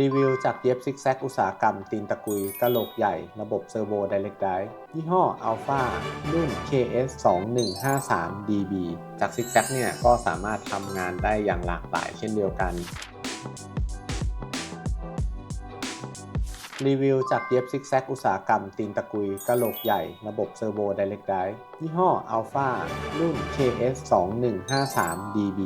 รีวิวจากเย็บซิกแซกอุตสาหกรรมตีนตะกุยกะโหลกใหญ่ระบบเซอร์โวไดเรกไดยี่ห้อ Alpha รุ่น KS 2 1 5 3 DB จากซิกแซกเนี่ยก็สามารถทำงานได้อย่างหลากหลายเช่นเดียวกัน รีวิวจากเย็บซิกแซกอุตสาหกรรมตีนตะกุยกะโหลกใหญ่ระบบเซอร์โวไดเรกไดยี่ห้อ Alpha รุ่น KS 2 1 5 3 DB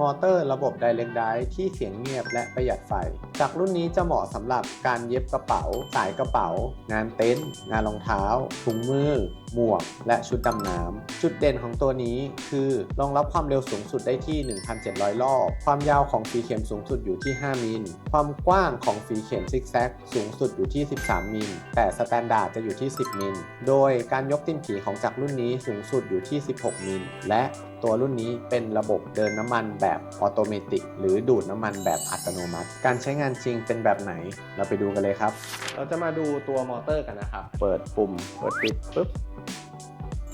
มอเตอร์ระบบ Direct Drive ที่เสียงเงียบและประหยัดไฟ จากรุ่นนี้จะเหมาะสำหรับการเย็บกระเป๋า สายกระเป๋า งานเต็นท์งานรองเท้า ถุงมือ หมวก และชุดดำน้ำ จุดเด่นของตัวนี้คือรองรับความเร็วสูงสุดได้ที่ 1,700 รอบ ความยาวของฝีเข็มสูงสุดอยู่ที่ 5 มิล ความกว้างของฝีเข็มซิกแซกสูงสุดอยู่ที่ 13 มิล แต่สแตนดาร์ดจะอยู่ที่ 10 มิล โดยการยกตีนผีของจักรรุ่นนี้สูงสุดอยู่ที่ 16 มิล และตัวรุ่นนี้เป็นระบบเดินน้ำมันแบบออโตเมติกหรือดูดน้ำมันแบบอัตโนมัติ การใช้งานจริงเป็นแบบไหน เราไปดูกันเลยครับ เราจะมาดูตัวมอเตอร์กันนะครับ เปิดปุ่ม เปิดปิดปุ๊บ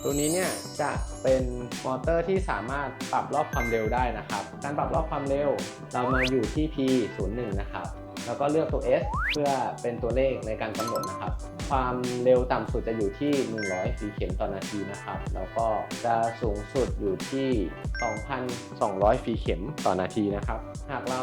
ตัวนี้เนี่ยจะเป็นมอเตอร์ที่สามารถปรับรอบความเร็วได้นะครับ การปรับรอบความเร็ว เรามาอยู่ที่ P 0 1 นะครับ แล้วก็เลือกตัว S เพื่อเป็นตัวเลขในการกำหนดนะครับ ความเร็วต่ำสุดจะอยู่ที่ 100 สีเข็มต่อนาทีนะครับ แล้วก็จะสูงสุดอยู่ที่ 2,200 ฟีเข็มต่อนาทีนะครับ หากเรา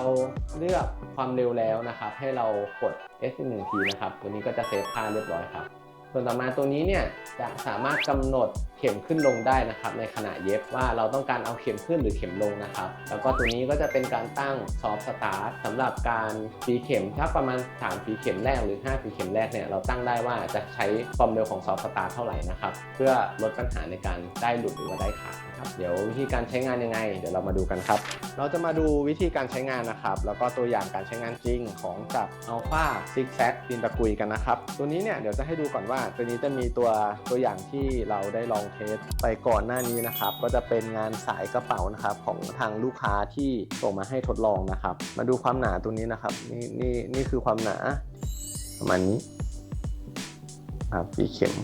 เลือกความเร็วแล้วนะครับ ให้เรากด S 1ทีนะครับ ตัวนี้ก็จะเซฟค่าเรียบร้อยครับ ส่วนต่อมาตัวนี้เนี่ยจะสามารถกำหนดเข็มขึ้นลงได้นะครับ ในขณะเย็บว่าเราต้องการเอาเข็มขึ้นหรือเข็มลงนะครับ แล้วก็ตัวนี้ก็จะเป็นการตั้งซอฟต์สตาร์ทสำหรับการฟีเข็มถ้าประมาณ3ฟีเข็มแรกหรือ5ฟีเข็มแรกเนี่ยเราตั้งได้ว่าจะใช้ความเร็วของซอฟต์สตาร์ทเท่าไหร่นะครับเพื่อลดปัญหาในการได้หลุดหรือว่าได้ขาดนะครับเดี๋ยววิธีการใช้งานยังไง เดี๋ยวเรามาดูกันครับ เราจะมาดูวิธีการใช้งานนะครับ แล้วก็ตัวอย่างการใช้งานจริงของจาก Alpha Six s a c ดินตะกุยกันนะครับ ตัวนี้เนี่ยเดี๋ยวจะให้ดูก่อนว่า ตัวนี้จะมีตัวตัวอย่างที่เราได้ลองเทสไปก่อนหน้านี้นะครับ ก็จะเป็นงานสายกระเป๋านะครับของทางลูกค้าที่ส่งมาให้ทดลองนะครับ มาดูความหนาตัวนี้นะครับ นี่นี่นี่คือความหนาประมาณนี้ครับฟีเข็ม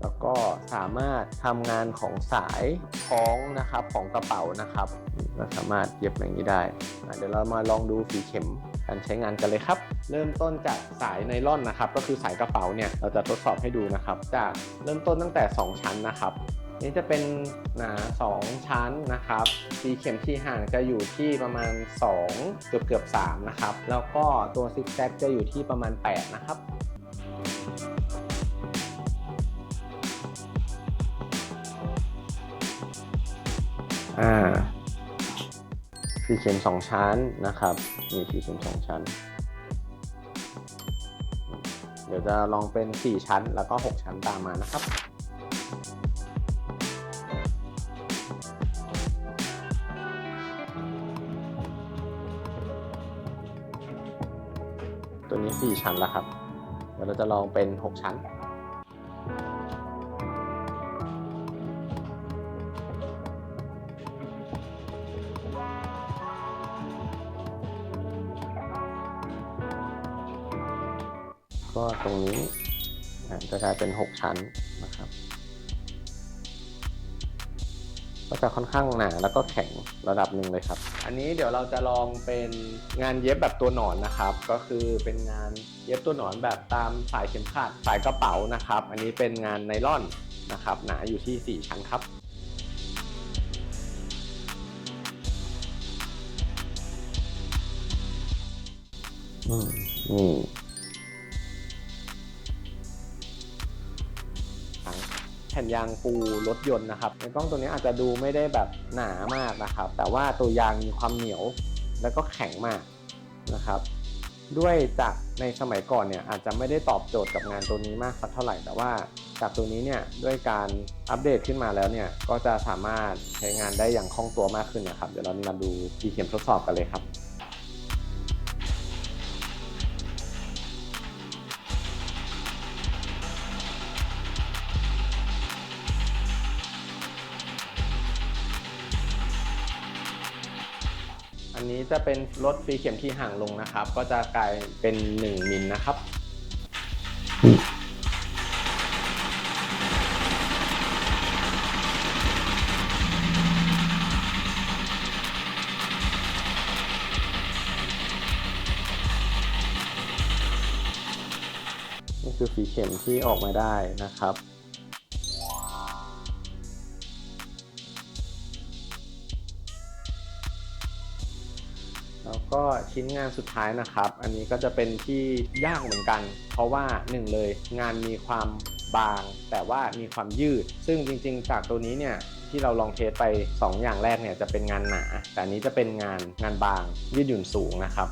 แล้วก็สามารถทำงานของสายคล้องนะครับของกระเป๋านะครับเราสามารถเย็บอย่างนี้ได้ เดี๋ยวเรามาลองดูฝีเข็ม การใช้งานกันเลยครับ เริ่มต้นจากสายไนล่อนนะครับ ก็คือสายกระเป๋าเนี่ยเราจะทดสอบให้ดูนะครับ จากเริ่มต้นตั้งแต่ 2 ชั้นนะครับนี่จะเป็นหนา2ชั้นนะครับสีเข็มที่ห่างจะอยู่ที่ประมาณ 2 เกือบเกือบ3นะครับ แล้วก็ตัวซิกแซกจะอยู่ที่ประมาณ 8 นะครับอ่า สีเข็มสองชั้นนะครับมีสีเข็มสองชั้น เดี๋ยวจะลองเป็น 4 ชั้นแล้วก็ 6 ชั้นตามมานะครับตัวนี้ 4 ชั้นแล้วครับ เดี๋ยวเราจะลองเป็น 6 ชั้น ก็ตรงนี้อะจะกลายเป็น 6 ชั้นนะครับ ก็จะค่อนข้างหนาแล้วก็แข็งระดับหนึ่งเลยครับ อันนี้เดี๋ยวเราจะลองเป็นงานเย็บแบบตัวหนอนนะครับ ก็คือเป็นงานเย็บตัวหนอนแบบตามสายเข็มขัดสายกระเป๋านะครับ อันนี้เป็นงานไนล่อนนะครับหนาอยู่ที่ 4 ชั้นครับอืมนี่ทั้ แผ่นยางปูรถยนต์นะครับในกล้องตัวนี้อาจจะดูไม่ได้แบบหนามากนะครับ แต่ว่าตัวยางมีความเหนียวแล้วก็แข็งมากนะครับ ด้วยจากในสมัยก่อนเนี่ยอาจจะไม่ได้ตอบโจทย์กับงานตัวนี้มากสักเท่าไหร่แต่ว่าจากตัวนี้เนี่ยด้วยการอัปเดตขึ้นมาแล้วเนี่ยก็จะสามารถใช้งานได้อย่างคล่องตัวมากขึ้นนะครับ เดี๋ยวเรามาดูทีเข็มทดสอบกันเลยครับ อันนี้จะเป็นลดฟรีเข็มที่ห่างลงนะครับ ก็จะกลายเป็น 1 มิลนะครับนี่คือฟรีเข็มที่ออกมาได้นะครับ ก็ชิ้นงานสุดท้ายนะครับ อันนี้ก็จะเป็นที่ยากเหมือนกัน เพราะว่าหนึ่งเลยงานมีความบาง แต่ว่ามีความยืด ซึ่งจริงๆ จากตัวนี้เนี่ยที่เราลองเทสไป 2 อย่างแรกเนี่ยจะเป็นงานหนา แต่อันนี้จะเป็นงานงานบางยืดหยุ่นสูงนะครับ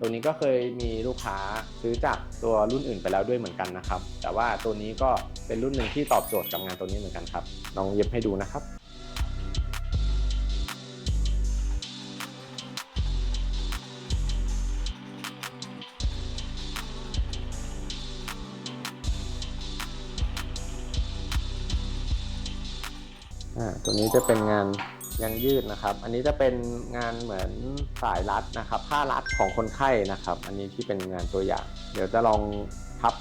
ตัวนี้ก็เคยมีลูกค้าซื้อจากตัวรุ่นอื่นไปแล้วด้วยเหมือนกันนะครับ แต่ว่าตัวนี้ก็เป็นรุ่นหนึ่งที่ตอบโจทย์กับงานตัวนี้เหมือนกันครับลองเย็บให้ดูนะครับ อ่าตัวนี้จะเป็นงานยางยืดนะครับ อันนี้จะเป็นงานเหมือนสายรัดนะครับ ผ้ารัดของคนไข้นะครับ อันนี้ที่เป็นงานตัวอย่าง เดี๋ยวจะลองพับ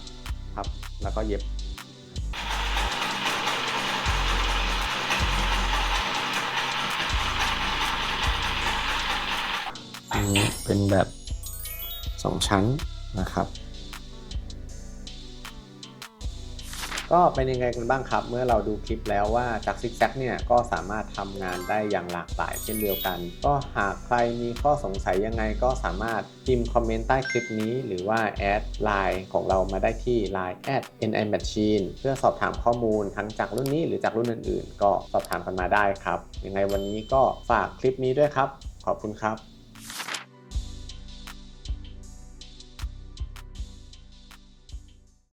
พับแล้วก็เย็บอันนี้เป็นแบบสองชั้นนะครับ ก็เป็นยังไงกันบ้างครับ เมื่อเราดูคลิปแล้วว่าจากซิกแซกเนี่ยก็สามารถทำงานได้อย่างหลากหลายเช่นเดียวกัน ก็หากใครมีข้อสงสัยยังไงก็สามารถพิมพ์คอมเมนต์ใต้คลิปนี้ หรือว่าแอดไลน์ของเรามาได้ที่ Line at ni machine เพื่อสอบถามข้อมูลทั้งจากรุ่นนี้หรือจากรุ่นอื่นๆ ก็สอบถามกันมาได้ครับ ยังไงวันนี้ก็ฝากคลิปนี้ด้วยครับ ขอบคุณครับ